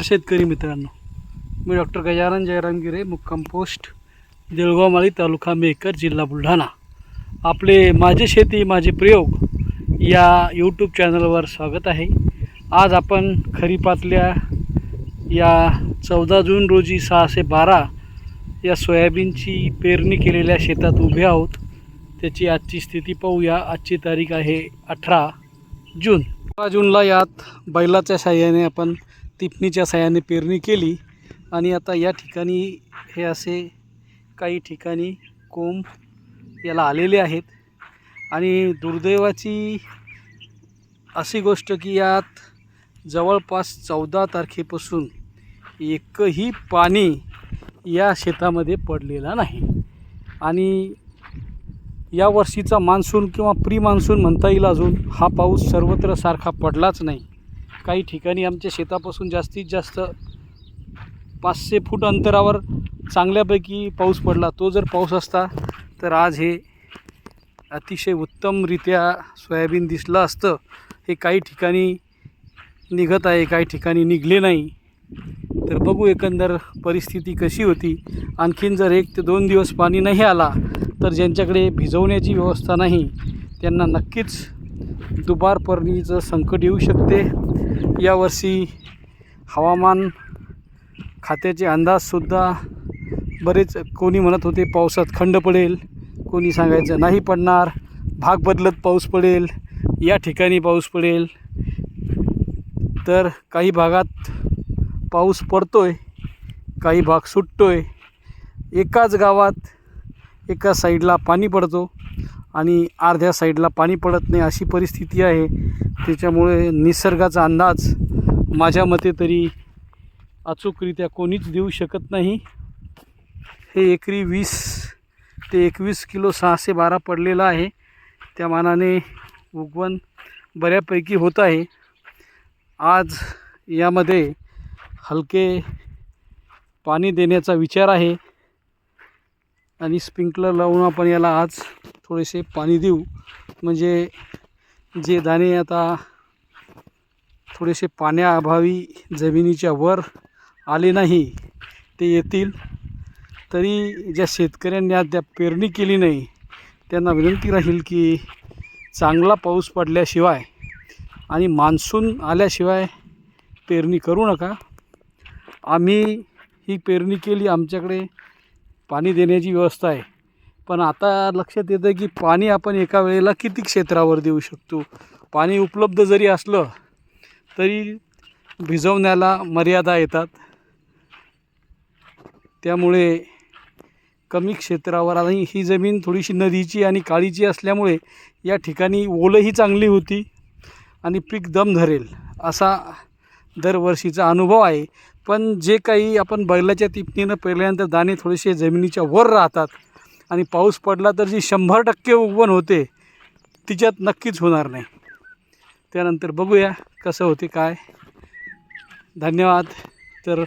शेतकरी मित्रांनो मी डॉक्टर गजानन जयराम गिरे मुक्काम पोस्ट देऊळगावमाळी तालुका मेकर जिल्हा बुलढाणा. आपले माझे शेती माझे प्रयोग या यूट्यूब चॅनलवर स्वागत आहे. आज आपण खरीपातल्या या चौदा जून रोजी सहाशे बारा या सोयाबीनची पेरणी केलेल्या शेतात उभे आहोत. त्याची आजची स्थिती पाहूया. आजची तारीख आहे अठरा जून. अठरा जूनला यात बैलाच्या साह्याने आपण टिपणीच्या सहाय्याने पेरणी केली. आणि आता या ठिकाणी हे असे काही ठिकाणी कोंब याला आलेले आहेत. आणि दुर्दैवाची अशी गोष्ट की यात जवळपास चौदा तारखेपासून एकही पाणी या शेतामध्ये पडलेला नाही. आणि या वर्षीचा मान्सून किंवा प्री मान्सून म्हणता येईल अजून हा पाऊस सर्वत्र सारखा पडलाच नाही. काही ठिकाणी आमच्या शेतापासून जास्तीत जास्त पाचशे फूट अंतरावर चांगल्यापैकी पाऊस पडला. तो जर पाऊस असता तर आज हे अतिशय उत्तमरित्या सोयाबीन दिसलं असतं. हे काही ठिकाणी निघत आहे काही ठिकाणी निघले नाही. तर बघू एकंदर परिस्थिती कशी होती. आणखीन जर एक ते दोन दिवस पाणी नाही आला तर ज्यांच्याकडे भिजवण्याची व्यवस्था नाही त्यांना नक्कीच दुबारपर्णीचं संकट येऊ शकते. यावर्षी हवामान खात्याचे अंदाजसुद्धा बरेच कोणी म्हणत होते पावसात खंड पडेल कोणी सांगायचं नाही पडणार भाग बदलत पाऊस पडेल या ठिकाणी पाऊस पडेल. तर काही भागात पाऊस पडतो आहे काही भाग सुटतो आहे एकाच गावात एका साईडला पाणी पडतो. आणि अर्ध्या साईडला पाणी पडत नाही अशी परिस्थिती आहे. त्याच्यामुळे निसर्गाचा अंदाज माझ्या मते तरी अचूकरित्या कोणीच देऊ शकत नाही. हे एकरी वीस ते एकवीस किलो सहाशे बारा पडलेलं आहे. त्या मानाने उगवण बऱ्यापैकी होत आहे. आज यामध्ये हलके पाणी देण्याचा विचार आहे. आणि स्प्रिंकलर लावून आपण याला आज थोडेसे पाणी देऊ. म्हणजे जे दाणे आता थोडेसे पाण्याअभावी जमिनीच्या वर आले नाही ते येतील. तरी ज्या शेतकऱ्यांनी अद्याप पेरणी केली नाही त्यांना विनंती राहील की चांगला पाऊस पडल्याशिवाय आणि मान्सून आल्याशिवाय पेरणी करू नका. आम्ही ही पेरणी केली आमच्याकडे पाणी देण्याची व्यवस्था आहे. पण आता लक्षात येतं की पाणी आपण एका वेळेला किती क्षेत्रावर देऊ शकतो? पाणी उपलब्ध जरी असलं तरी भिजवण्याला मर्यादा येतात. त्यामुळे कमी क्षेत्रावर आणि ही जमीन थोडीशी नदीची आणि काळीची असल्यामुळे या ठिकाणी ओलही चांगली होती आणि पीक दम धरेल असा दरवर्षीचा अनुभव आहे. पण जे काही आपण बैलाच्या तिपणीनं पेरल्यानंतर दाणे थोडेसे जमिनीच्या वर राहतात आणि पाऊस पडला तर जी शंभर टक्के उगवण होते तिच्यात नक्कीच होणार नाही. त्यानंतर बघूया कसं होते काय? धन्यवाद. तर